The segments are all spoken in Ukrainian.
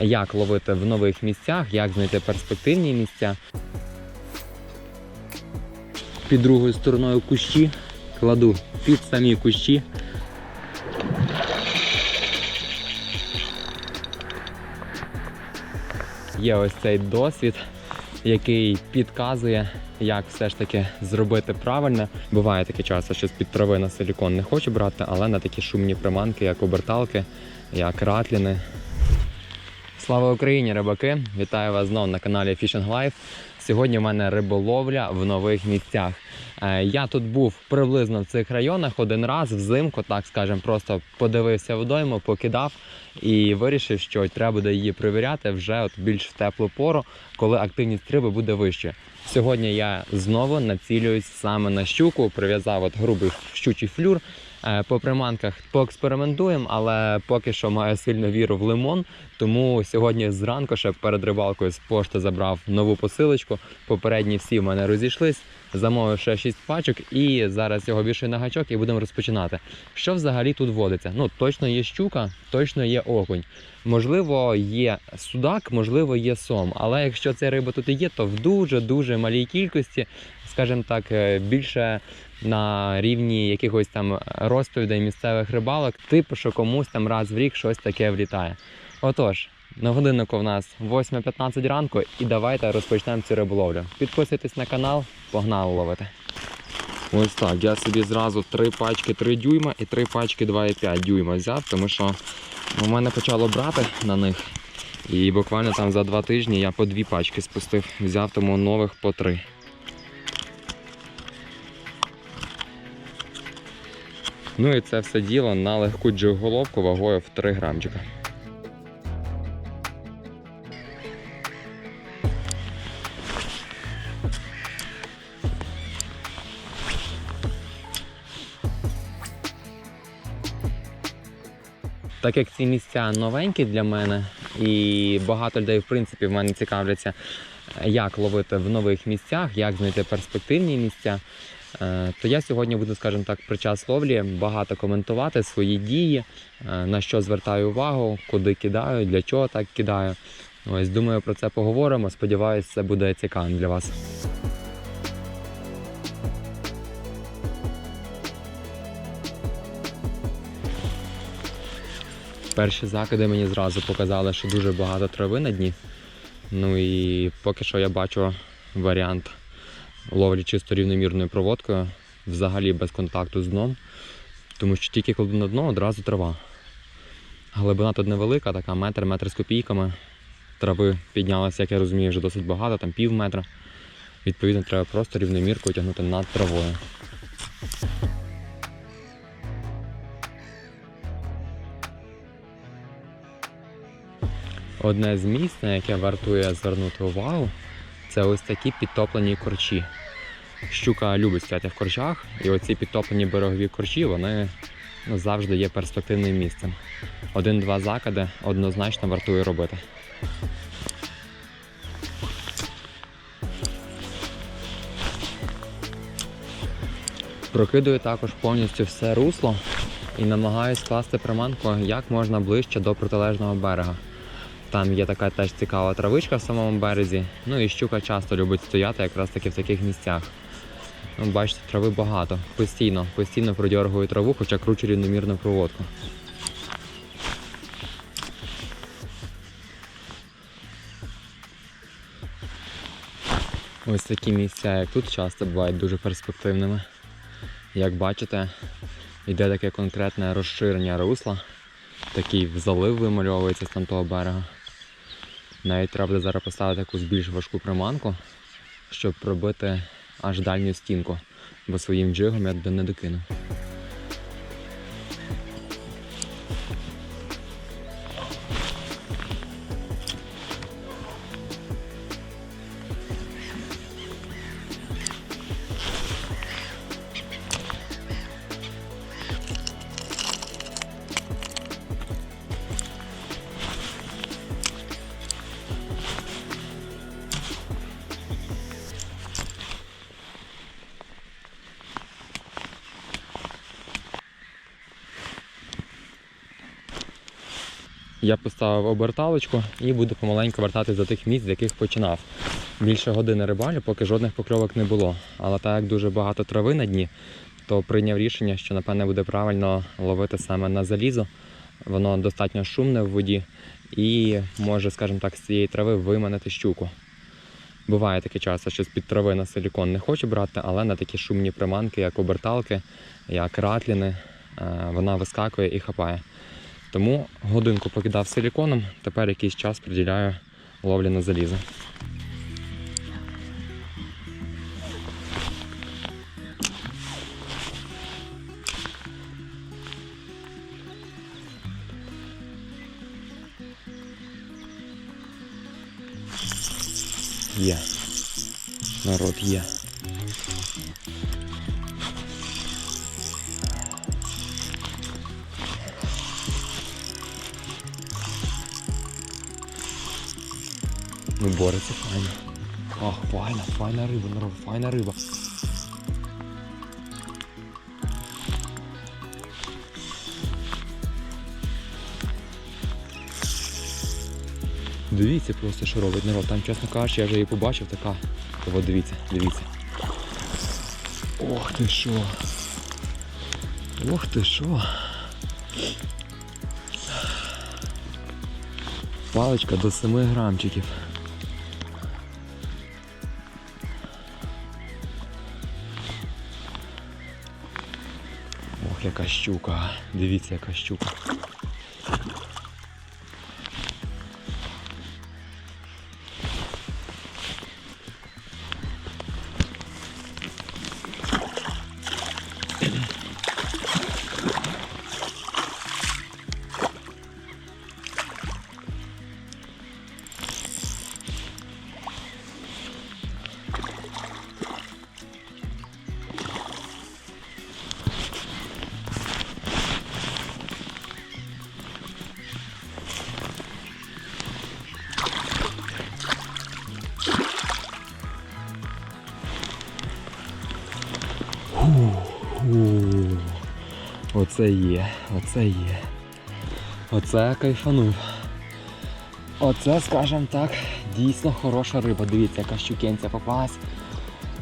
як ловити в нових місцях, як знайти перспективні місця. Під другою стороною кущі кладу під самі кущі. Є ось цей досвід, який підказує, як все ж таки зробити правильно. Буває таке часто, що з-під трави на силікон не хочу брати, але на такі шумні приманки, як оберталки, як ратліни. Слава Україні, рибаки! Вітаю вас знову на каналі Fishing Life. Сьогодні в мене риболовля в нових місцях. Е, Я тут був приблизно в цих районах один раз взимку, так скажемо, просто подивився водойму, покидав і вирішив, що треба буде її перевіряти вже от більш в теплу пору, коли активність риби буде вище. Сьогодні я знову націлююсь саме на щуку, прив'язав от грубий щучий флюр. Е, По приманках поекспериментуємо, але поки що маю сильну віру в лимон. Тому сьогодні зранку ще перед рибалкою з пошти забрав нову посилочку. Попередні всі в мене розійшлись. Замовив ще 6 пачок і зараз його вішаю на гачок і будемо розпочинати. Що взагалі тут водиться? Ну точно є щука, точно є окунь. Можливо, є судак, можливо, є сом. Але якщо ця риба тут і є, то в дуже-дуже малій кількості, скажімо так, е, більше на рівні якихось там розповідей місцевих рибалок, типу, що комусь там раз в рік щось таке влітає. Отож, на годиннику в нас 8.15 ранку, і давайте розпочнемо цю риболовлю. Підписуйтесь на канал, погнали ловити. Ось так, я собі зразу три пачки 3 дюйма і три пачки 2,5 дюйма взяв, тому що у мене почало брати на них. І буквально там за два тижні я по дві пачки спустив, взяв тому нових по три. Ну і це все діло на легку джиг-головку вагою в 3 грамчика. Так як ці місця новенькі для мене, і багато людей, в принципі, в мене цікавляться, як ловити в нових місцях, як знайти перспективні місця. Е, То я сьогодні буду, скажімо так, при час ловлі багато коментувати свої дії, е, на що звертаю увагу, куди кидаю, для чого так кидаю. Ось думаю, про це поговоримо. Сподіваюсь, це буде цікавим для вас. Перші закиди мені зразу показали, що дуже багато трави на дні. Ну і поки що я бачу варіант ловлі чисто рівномірною проводкою, взагалі без контакту з дном. Тому що тільки коли на дно одразу трава. Глибина тут невелика, така метр, метр з копійками. Трави піднялося, як я розумію, вже досить багато, там пів метра. Відповідно, треба просто рівноміркою тягнути над травою. Одне з місць, на яке вартує звернути увагу, це ось такі підтоплені корчі. Щука любить стояти в корчах, і оці підтоплені берегові корчі вони ну, завжди є перспективним місцем. Один-два закиди однозначно вартує робити. Прокидую також повністю все русло і намагаюсь скласти приманку як можна ближче до протилежного берега. Там є така теж цікава травичка в самому березі. Ну і щука часто любить стояти якраз таки в таких місцях. Ну, бачите, трави багато. Постійно, постійно продьоргую траву, хоча кручу рівномірну проводку. Ось такі місця, як тут, часто бувають дуже перспективними. Як бачите, йде таке конкретне розширення русла. Такий залив вимальовується з там того берега. Навіть треба зараз поставити якусь більш важку приманку, щоб пробити аж дальню стінку, бо своїм джигом я не докину. Я поставив оберталочку і буду помаленьку вертатись до тих місць, з яких починав. Більше години рибалю, поки жодних покльовок не було. Але так як дуже багато трави на дні, то прийняв рішення, що напевне буде правильно ловити саме на залізо. Воно достатньо шумне в воді і може, скажімо так, з цієї трави виманити щуку. Буває таке часто, що з-під трави на силікон не хочу брати, але на такі шумні приманки, як оберталки, як ратліни, е, вона вискакує і хапає. Тому годинку покидав силіконом, тепер якийсь час приділяю ловлі на залізо. Є. Народ є. Ну, бореться файно. Ах, файна, файна риба, народ, файна риба. Дивіться просто, що робить народ. Там, чесно кажучи, я вже її побачив, така. От дивіться, дивіться. Ох ти що. Ох ти що. Паличка до 7 грамчиків. Яка щука. Дивіться, яка щука. Оце є, оце є. Оце кайфанув. Оце, скажімо так, дійсно хороша риба. Дивіться, яка щукенця попалась.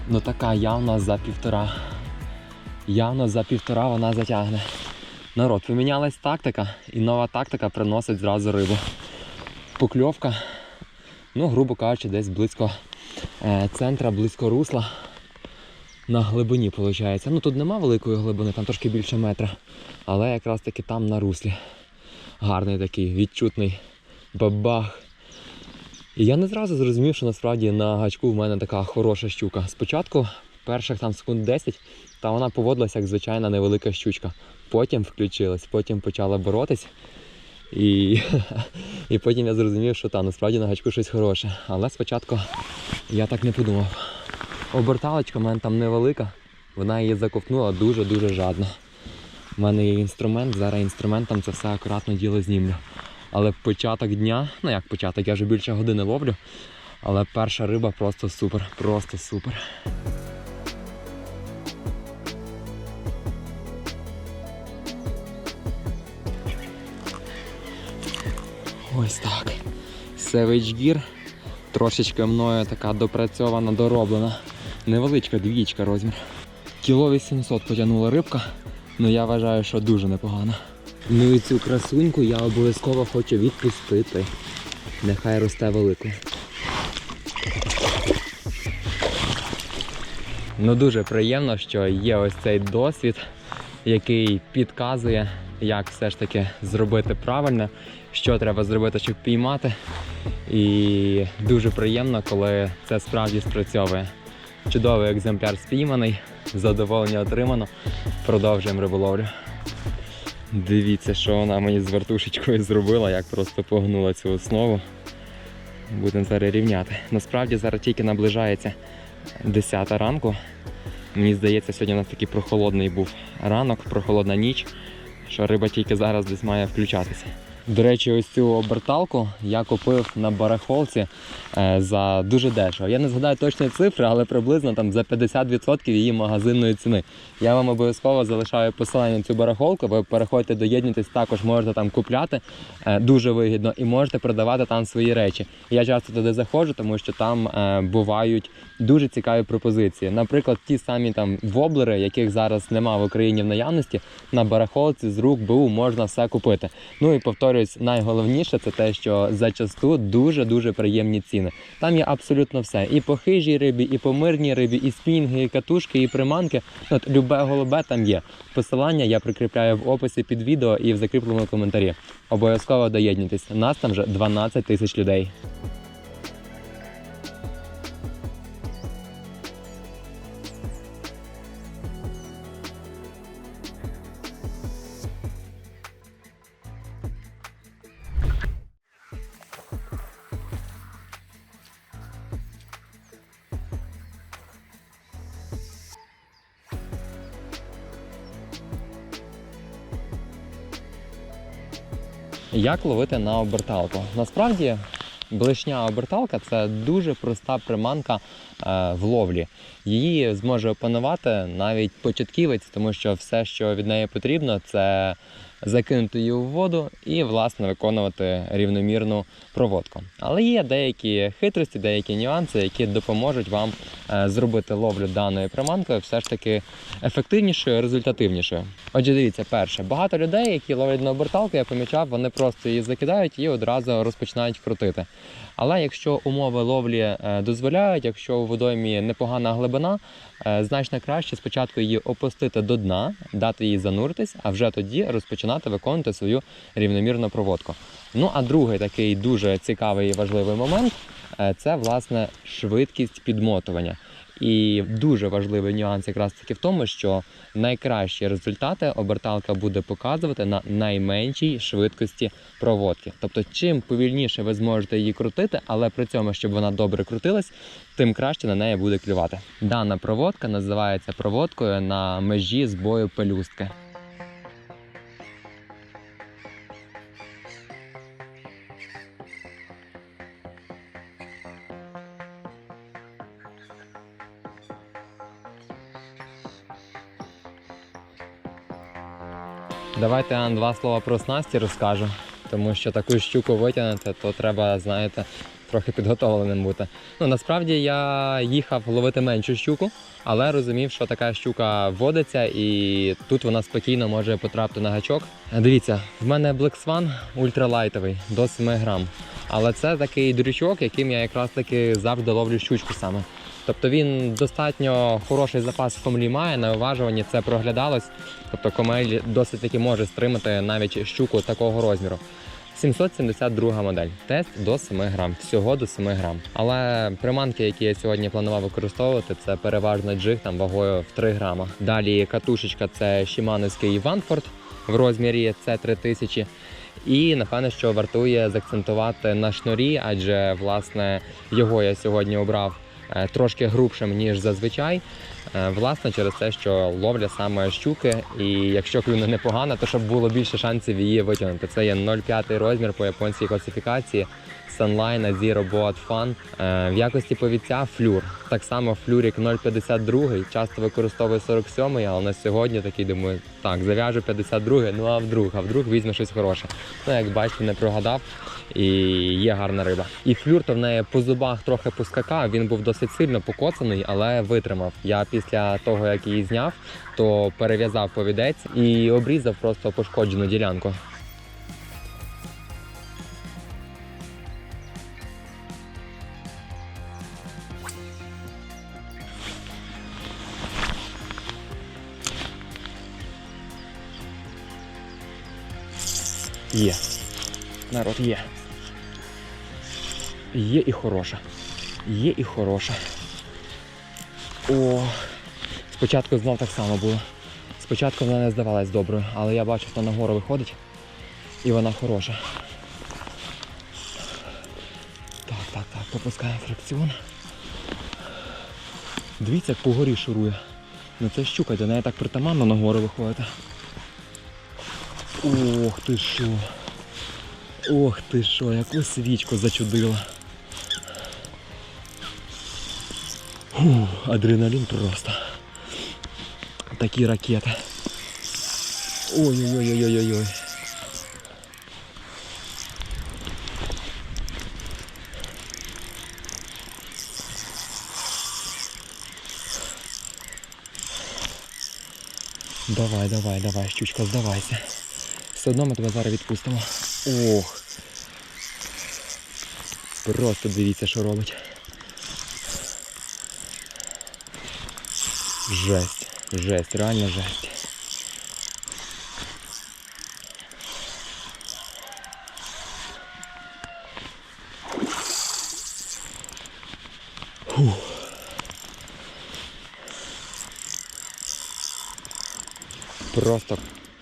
Ну така явно за півтора. Явно за півтора вона затягне. Народ, помінялась тактика, і нова тактика приносить зразу рибу. Покльовка, ну, грубо кажучи, десь близько е, центра, близько русла на глибині, виходить. Ну тут нема великої глибини, там трошки більше метра. Але якраз таки там на руслі. Гарний такий, відчутний бабах. І я не зразу зрозумів, що насправді на гачку в мене така хороша щука. Спочатку, перших там секунд 10, та вона поводилася як звичайна невелика щучка. Потім включилась, потім почала боротись. І, і потім я зрозумів, що там насправді на гачку щось хороше. Але спочатку я так не подумав. Оберталочка в мене там невелика, вона її заковтнула дуже-дуже жадно. У мене є інструмент, зараз інструментом це все акуратно діло знімлю. Але початок дня, ну як початок, я вже більше години ловлю, але перша риба просто супер, просто супер. Ось так. Savage Gear. Трошечки мною така допрацьована, дороблена. Невеличка двічка розмір. Кіло 800 потягнула рибка, але я вважаю, що дуже непогано. Ну і цю красуньку я обов'язково хочу відпустити. Нехай росте великою. Ну дуже приємно, що є ось цей досвід, який підказує, як все ж таки зробити правильно, що треба зробити, щоб піймати. І дуже приємно, коли це справді спрацьовує. Чудовий екземпляр спійманий, задоволення отримано. Продовжуємо риболовлю. Дивіться, що вона мені з вертушечкою зробила, як просто погнула цю основу. Будемо зараз рівняти. Насправді зараз тільки наближається 10 ранку. Мені здається, сьогодні у нас такий прохолодний був ранок, прохолодна ніч, що риба тільки зараз десь має включатися. До речі, ось цю оберталку я купив на барахолці е, за дуже дешево. Я не згадаю точні цифри, але приблизно там за 50% її магазинної ціни. Я вам обов'язково залишаю посилання на цю барахолку. Ви переходьте, доєднуйтесь, також можете там купляти е, дуже вигідно і можете продавати там свої речі. Я часто туди заходжу, тому що там е, бувають дуже цікаві пропозиції. Наприклад, ті самі там воблери, яких зараз нема в Україні в наявності, на барахолці з рук БУ можна все купити. Ну і повторюсь, найголовніше це те, що зачасту дуже дуже приємні ціни. Там є абсолютно все: і по хижій рибі, і по мирній рибі, і спінги, і катушки, і приманки. От любе голубе там є. Посилання я прикріпляю в описі під відео і в закріпленому коментарі. Обов'язково доєднуйтесь. Нас там вже 12 тисяч людей. Як ловити на оберталку? Насправді, блишня оберталка це дуже проста приманка в ловлі. Її зможе опанувати навіть початківець, тому що все, що від неї потрібно, це закинути її у воду і, власне, виконувати рівномірну проводку. Але є деякі хитрості, деякі нюанси, які допоможуть вам е, зробити ловлю даною приманкою все ж таки ефективнішою, результативнішою. Отже, дивіться, перше, багато людей, які ловлять на оберталку, я помічав, вони просто її закидають і одразу розпочинають крутити. Але якщо умови ловлі е, дозволяють, якщо у водоймі непогана глибина, е, значно краще спочатку її опустити до дна, дати їй зануритись, а вже тоді розпочинати виконувати свою рівномірну проводку. Ну а другий такий дуже цікавий і важливий момент е, це власне швидкість підмотування. І дуже важливий нюанс якраз таки в тому, що найкращі результати оберталка буде показувати на найменшій швидкості проводки. Тобто, чим повільніше ви зможете її крутити, але при цьому, щоб вона добре крутилась, тим краще на неї буде клювати. Дана проводка називається проводкою на межі збою пелюстки. Давайте я вам два слова про снасті розкажу, тому що таку щуку витягнути, то треба, знаєте, трохи підготовленим бути. Ну насправді я їхав ловити меншу щуку, але розумів, що така щука водиться і тут вона спокійно може потрапити на гачок. Дивіться, в мене Black Swan ультралайтовий до 7 грам. Але це такий дрючок, яким я якраз таки завжди ловлю щучку саме. Тобто він достатньо хороший запас комлі має, на уважуванні це проглядалось. Тобто комель досить таки може стримати навіть щуку такого розміру. 772 модель. Тест до 7 грам. Всього до 7 грам. Але приманки, які я сьогодні планував використовувати, це переважно джиг там вагою в 3 грама. Далі катушечка це Шимановський Ванфорд в розмірі це 3000. І напевне, що вартує заакцентувати на шнурі, адже власне його я сьогодні обрав трошки грубшим ніж зазвичай. Е, Власне, через те, що ловля саме щуки, і якщо клюне непогана, то щоб було більше шансів її витягнути. Це є 0,5 розмір по японській класифікації. Sunline Zero Boat Fun. Е, В якості повіця флюр. Так само флюрік 0,52, часто використовую 47, але на сьогодні такий думаю, так, зав'яжу 52, ну а вдруг, а вдруг візьме щось хороше. Ну, як бачите, не прогадав і є гарна риба. І флюр то в неї по зубах трохи поскакав, він був досить сильно покоцаний, але витримав. Я після того, як її зняв, то перев'язав повідець і обрізав просто пошкоджену ділянку. Є. Народ є. Є і хороша. Є і хороша. О, спочатку знов так само було. Спочатку вона не здавалась доброю, але я бачу, що нагору виходить і вона хороша. Так, так, так, пропускаємо фракціон. Дивіться, як по горі шурує. Ну це щука, до неї так притаманно нагору виходити. Ох ти що. Ох ти що, яку свічку зачудила. Фу, адреналін просто. Такі ракети. Ой-ой-ой-ой-ой-ой. Давай, давай, давай, щучка, здавайся. Все одно ми тебе зараз відпустимо. Ох. Просто дивіться, що робить. Жесть. Жесть, реально жесть. Просто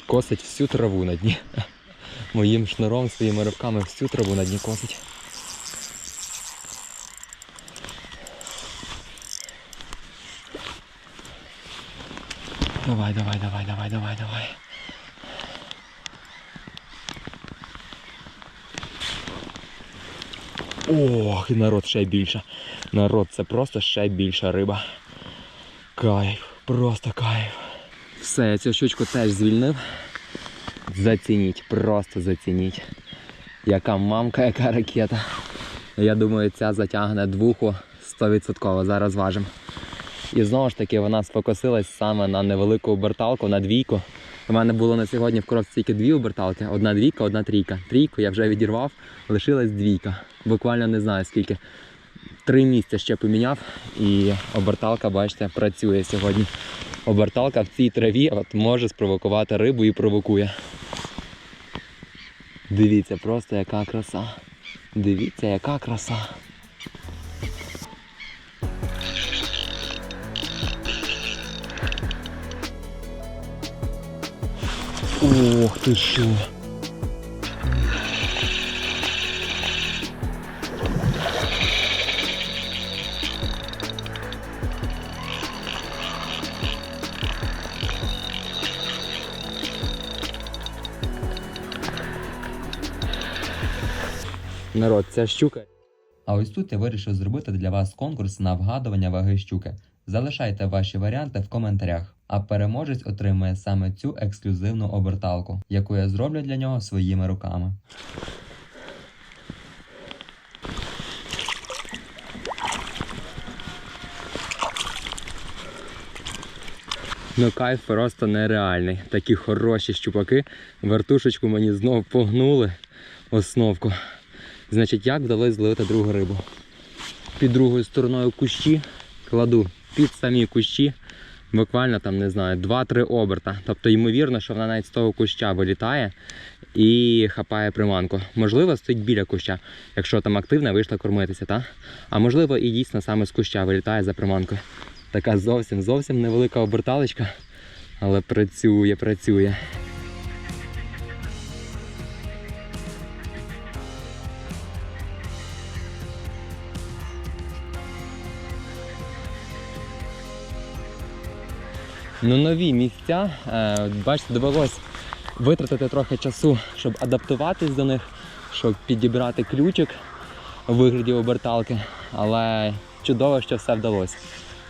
косить всю траву на дні. Моїм шнуром, своїми ривками всю траву на дні косить. Давай, давай, давай, давай, давай, давай. Ох, і народ ще більше. Народ, це просто ще більша риба. Кайф, просто кайф. Все, я цю щучку теж звільнив. Зацініть, просто зацініть. Яка мамка, яка ракета. Я думаю, ця затягне двуху 100%. Зараз важимо. І знову ж таки вона сфокусилась саме на невелику оберталку, на двійку. У мене було на сьогодні в коробці тільки дві оберталки: одна двійка, одна трійка. Трійку я вже відірвав, лишилась двійка. Буквально не знаю скільки. Три місця ще поміняв, і оберталка, бачите, працює сьогодні. Оберталка в цій траві от може спровокувати рибу і провокує. Дивіться, просто яка краса. Дивіться, яка краса. Ох ти що. Народ, ця щука. А ось тут я вирішив зробити для вас конкурс на вгадування ваги щуки. Залишайте ваші варіанти в коментарях, а переможець отримує саме цю ексклюзивну оберталку, яку я зроблю для нього своїми руками. Ну кайф просто нереальний. Такі хороші щупаки. Вертушечку мені знов погнули основку. Значить, як вдалося зловити другу рибу? Під другою стороною кущі кладу під самі кущі. Буквально там, не знаю, 2-3 оберта. Тобто, ймовірно, що вона навіть з того куща вилітає і хапає приманку. Можливо, стоїть біля куща, якщо там активна, вийшла кормитися, та? А можливо, і дійсно саме з куща вилітає за приманкою. Така зовсім зовсім невелика оберталочка, але працює, працює. Ну, нові місця. Е, Бачите, довелось витратити трохи часу, щоб адаптуватись до них, щоб підібрати ключик у вигляді оберталки. Але чудово, що все вдалося.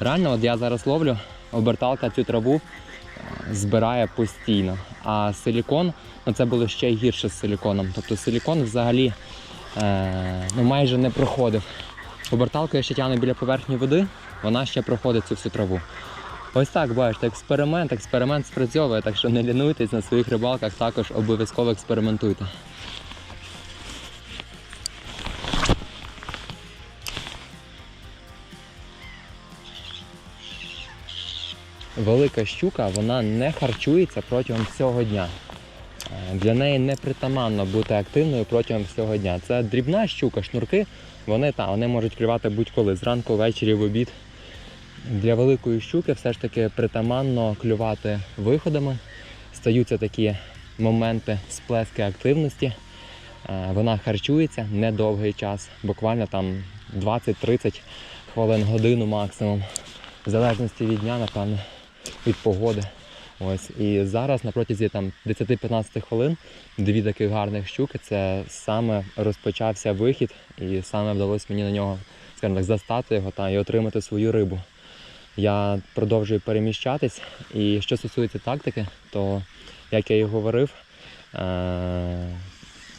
Реально, от я зараз ловлю, оберталка цю траву е, збирає постійно. А силікон, ну це було ще гірше з силіконом. Тобто силікон взагалі е, ну, майже не проходив. Оберталку я ще тягну біля поверхні води, вона ще проходить цю всю траву. Ось так бачите, експеримент, експеримент спрацьовує, так що не лінуйтесь на своїх рибалках, також обов'язково експериментуйте. Велика щука вона не харчується протягом всього дня. Е, Для неї не притаманно бути активною протягом всього дня. Це дрібна щука, шнурки, вони та, вони можуть клювати будь-коли, зранку, ввечері, в обід. Для великої щуки все ж таки притаманно клювати виходами. Стаються такі моменти сплески активності. Е, Вона харчується недовгий час, буквально там 20-30 хвилин, годину максимум. В залежності від дня, напевно, від погоди. Ось і зараз на протязі там 10-15 хвилин дві таких гарних щуки. Це саме розпочався вихід, і саме вдалося мені на нього, скажімо так, застати його та і отримати свою рибу. Я продовжую переміщатись. І що стосується тактики, то як я і говорив, е-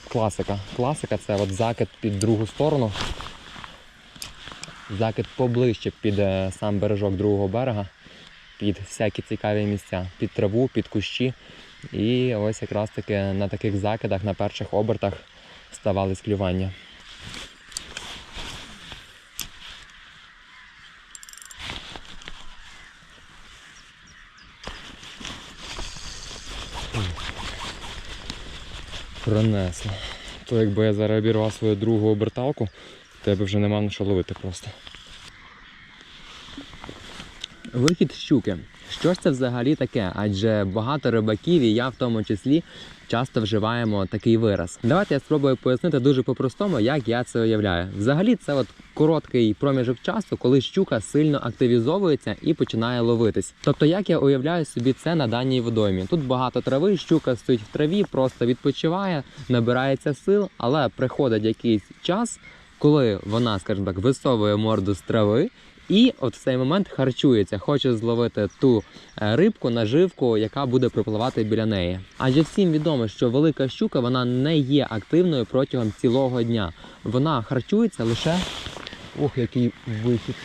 класика. Класика це от закид під другу сторону. Закид поближче під е, сам бережок другого берега, під всякі цікаві місця, під траву, під кущі. І ось якраз таки на таких закидах, на перших обертах ставались клювання. Пронесло. То якби я зараз обірвав свою другу оберталку, тебе вже нема на що ловити просто. Вихід щуки. Що ж це взагалі таке? Адже багато рибаків, і я в тому числі, часто вживаємо такий вираз. Давайте я спробую пояснити дуже по-простому, як я це уявляю. Взагалі, це от короткий проміжок часу, коли щука сильно активізовується і починає ловитись. Тобто, як я уявляю собі це на даній водоймі. Тут багато трави, щука стоїть в траві, просто відпочиває, набирається сил, але приходить якийсь час, коли вона, скажімо так, висовує морду з трави. І от в цей момент харчується, хоче зловити ту е, рибку, наживку, яка буде припливати біля неї. Адже всім відомо, що велика щука вона не є активною протягом цілого дня. Вона харчується лише. Ох, який вихід.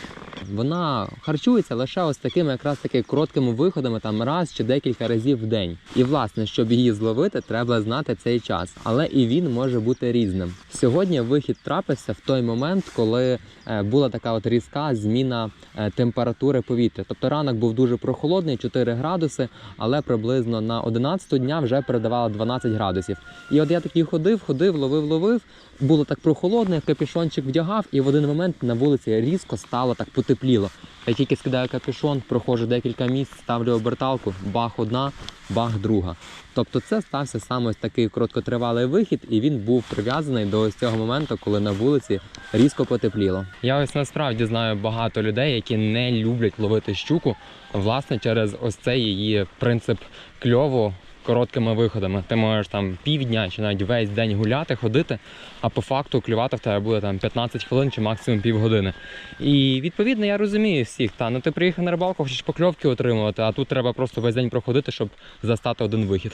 Вона харчується лише ось такими якраз таки короткими виходами, там раз чи декілька разів в день. І власне, щоб її зловити, треба знати цей час, але і він може бути різним. Сьогодні вихід трапився в той момент, коли е, була така от різка зміна е, температури повітря. Тобто ранок був дуже прохолодний, 4 градуси, але приблизно на 11 дня вже передавало 12 градусів. І от я такий ходив, ходив, ловив, ловив. Було так прохолодно, капюшончик вдягав, і в один момент на вулиці різко стало так потепліло. Я тільки скидаю капюшон, проходжу декілька місць, ставлю оберталку, бах одна, бах друга. Тобто це стався саме ось такий короткотривалий вихід, і він був прив'язаний до ось цього моменту, коли на вулиці різко потепліло. Я ось насправді знаю багато людей, які не люблять ловити щуку, власне, через ось цей її принцип кльову. Короткими виходами. Ти можеш там півдня чи навіть весь день гуляти, ходити, а по факту клювати в тебе буде там 15 хвилин чи максимум півгодини. І відповідно я розумію всіх. Та ну ти приїхав на рибалку, хочеш покльовки отримувати, а тут треба просто весь день проходити, щоб застати один вихід.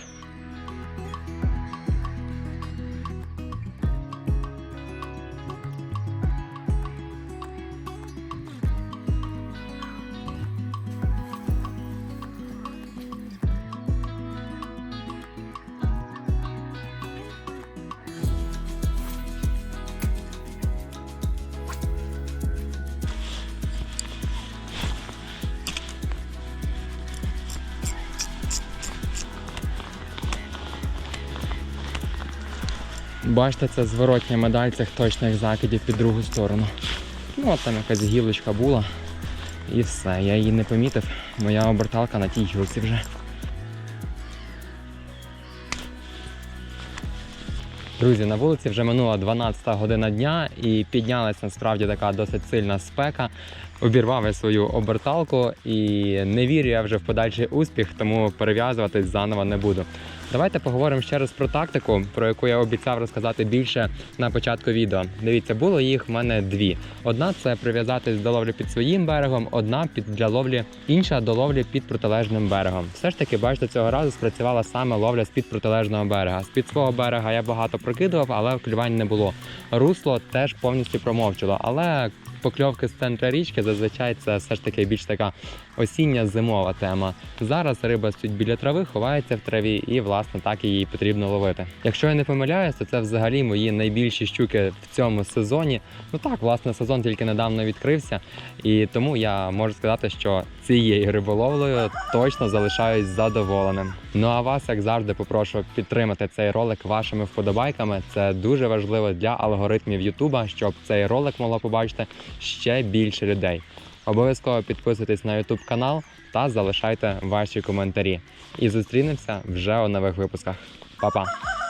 Бачите, це зворотня медаль цих точних закидів під другу сторону. Ну, от там якась гілочка була. І все, я її не помітив. Моя оберталка на тій гілці вже. Друзі, на вулиці вже минула 12 година дня і піднялась насправді така досить сильна спека. Обірвав я свою оберталку і не вірю я вже в подальший успіх, тому перев'язуватись заново не буду. Давайте поговоримо ще раз про тактику, про яку я обіцяв розказати більше на початку відео. Дивіться, було їх в мене дві. Одна це прив'язатись до ловлі під своїм берегом, одна під для ловлі, інша до ловлі під протилежним берегом. Все ж таки, бачите, цього разу спрацювала саме ловля з під протилежного берега. З під свого берега я багато прокидував, але клювань не було. Русло теж повністю промовчало, але покльовки з центра річки зазвичай це все ж таки більш така осіння зимова тема. Зараз риба стоїть біля трави, ховається в траві, і власне так її потрібно ловити. Якщо я не помиляюсь, то це взагалі мої найбільші щуки в цьому сезоні. Ну так, власне, сезон тільки недавно відкрився, і тому я можу сказати, що цією риболовлею точно залишаюсь задоволеним. Ну а вас, як завжди, попрошу підтримати цей ролик вашими вподобайками. Це дуже важливо для алгоритмів Ютуба, щоб цей ролик могло побачити ще більше людей. Обов'язково підписуйтесь на YouTube канал та залишайте ваші коментарі. І зустрінемося вже у нових випусках. Па-па!